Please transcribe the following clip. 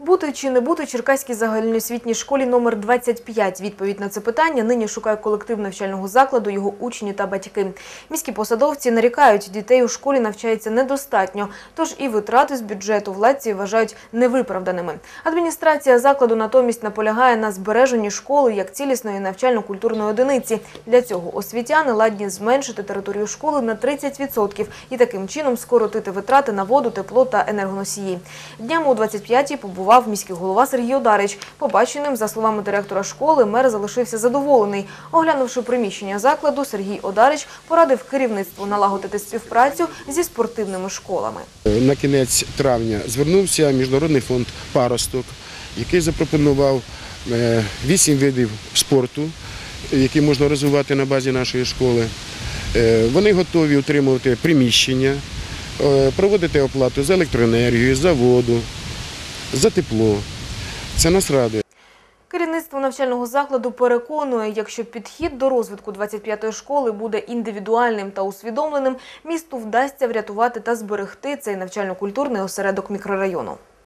Бути чи не бути Черкаській загальноосвітній школі номер 25? Відповідь на це питання нині шукає колектив навчального закладу, його учні та батьки. Міські посадовці нарікають, дітей у школі навчається недостатньо, тож і витрати з бюджету владці вважають невиправданими. Адміністрація закладу натомість наполягає на збереженні школи як цілісної навчально-культурної одиниці. Для цього освітяни ладні зменшити територію школи на 30% і таким чином скоротити витрати на воду, тепло та енергоносії. Днями у 25-й побував міський голова Сергій Одарич. Побаченим, за словами директора школи, мер залишився задоволений. Оглянувши приміщення закладу, Сергій Одарич порадив керівництву налагодити співпрацю зі спортивними школами. На кінець травня звернувся Міжнародний фонд Паросток, який запропонував е, вісім видів спорту, які можна розвивати на базі нашої школи. Е, Вони готові утримувати приміщення, е, проводити оплату за електроенергію, за воду, за тепло. Це нас радує. Керівництво навчального закладу переконує, якщо підхід до розвитку 25-ї школи буде індивідуальним та усвідомленим, місту вдасться врятувати та зберегти цей навчально-культурний осередок мікрорайону.